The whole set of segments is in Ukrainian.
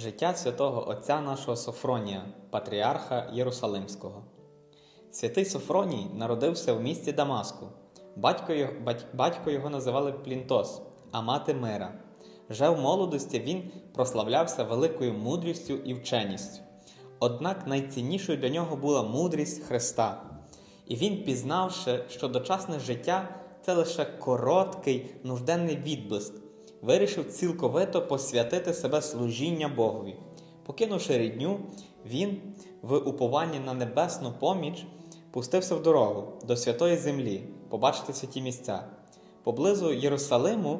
Життя святого Отця нашого Софронія, патріарха Єрусалимського. Святий Софроній народився в місті Дамаску. Батько його, бать- батько його називали Плінтос, а мати Мира. Вже в молодості він прославлявся великою мудрістю і вченістю. Однак найціннішою для нього була мудрість Христа. І він, пізнавши, що дочасне життя це лише короткий нужденний відблиск, вирішив цілковито посвятити себе служіння Богові. Покинувши рідню, він в упованні на небесну поміч пустився в дорогу до святої землі, побачити святі місця. Поблизу Єрусалиму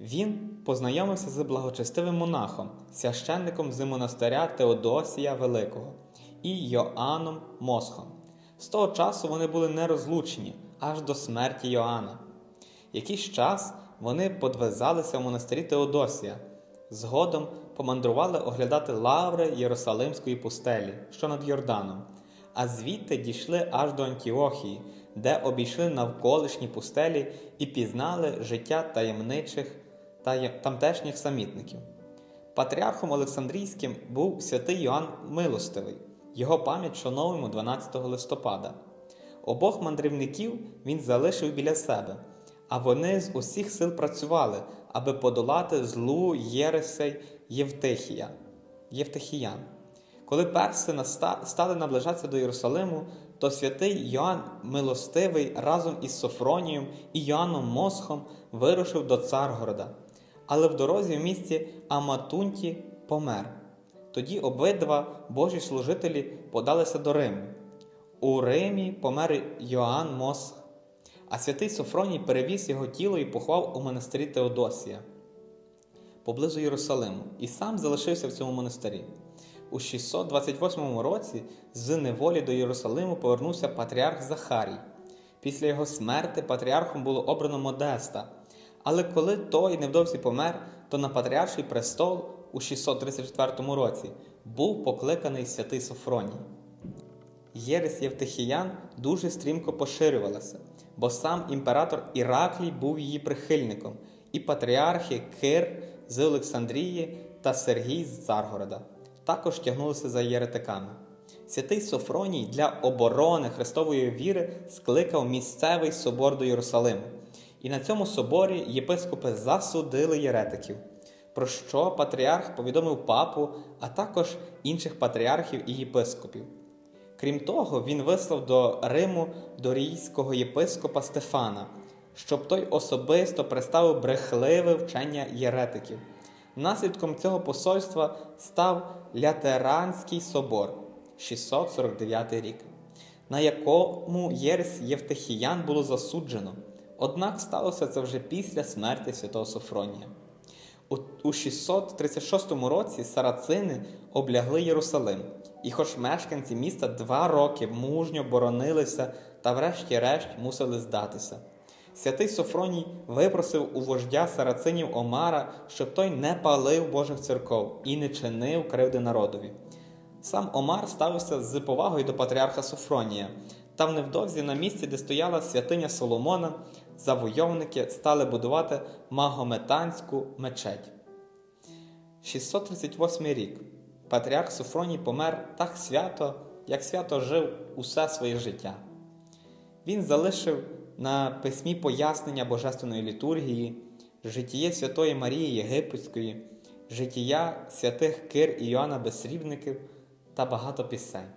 він познайомився з благочестивим монахом, священником з монастиря Теодосія Великого і Йоанном Мосхом. З того часу вони були нерозлучені аж до смерті Йоанна. Якийсь час вони подвизалися в монастирі Теодосія, згодом помандрували оглядати лаври Єрусалимської пустелі, що над Йорданом, а звідти дійшли аж до Антіохії, де обійшли навколишні пустелі і пізнали життя таємничих та тамтешніх самітників. Патріархом Олександрійським був святий Йоанн Милостивий. Його пам'ять шановуємо 12 листопада. Обох мандрівників він залишив біля себе, а вони з усіх сил працювали, аби подолати злу Єресей Євтихія, Євтихіян. Коли перси стали наближатися до Єрусалиму, то святий Йоанн Милостивий разом із Софронієм і Йоанном Мосхом вирушив до Царгорода. Але в дорозі в місті Аматунті помер. Тоді обидва божі служителі подалися до Риму. У Римі помер Йоанн Мосх, а святий Софроній перевіз його тіло і поховав у монастирі Теодосія поблизу Єрусалиму, і сам залишився в цьому монастирі. У 628 році з неволі до Єрусалиму повернувся патріарх Захарій. Після його смерти патріархом було обрано Модеста. Але коли той невдовзі помер, то на патріарший престол у 634 році був покликаний святий Софроній. Єресь Євтихіян дуже стрімко поширювалася, бо сам імператор Іраклій був її прихильником, і патріархи Кир з Олександрії та Сергій з Царгорода також тягнулися за єретиками. Святий Софроній для оборони Христової віри скликав місцевий собор до Єрусалиму, і на цьому соборі єпископи засудили єретиків, про що патріарх повідомив папу, а також інших патріархів і єпископів. Крім того, він вислав до Риму дорійського єпископа Стефана, щоб той особисто представив брехливе вчення єретиків. Наслідком цього посольства став Лятеранський собор 649 рік, на якому єресь Євтихіян було засуджено. Однак сталося це вже після смерті святого Софронія. У, у 636 році сарацини облягли Єрусалим, і хоч мешканці міста два роки мужньо боронилися та врешті-решт мусили здатися. Святий Софроній випросив у вождя сарацинів Омара, щоб той не палив Божих церков і не чинив кривди народові. Сам Омар ставився з повагою до патріарха Софронія. Там невдовзі на місці, де стояла святиня Соломона, завойовники стали будувати Магометанську мечеть. 638 рік. Патріарх Софроній помер так свято, як свято жив усе своє життя. Він залишив на письмі пояснення Божественної літургії, житіє Святої Марії Єгипетської, життя святих Кир і Йоанна Безсрібників та багато пісень.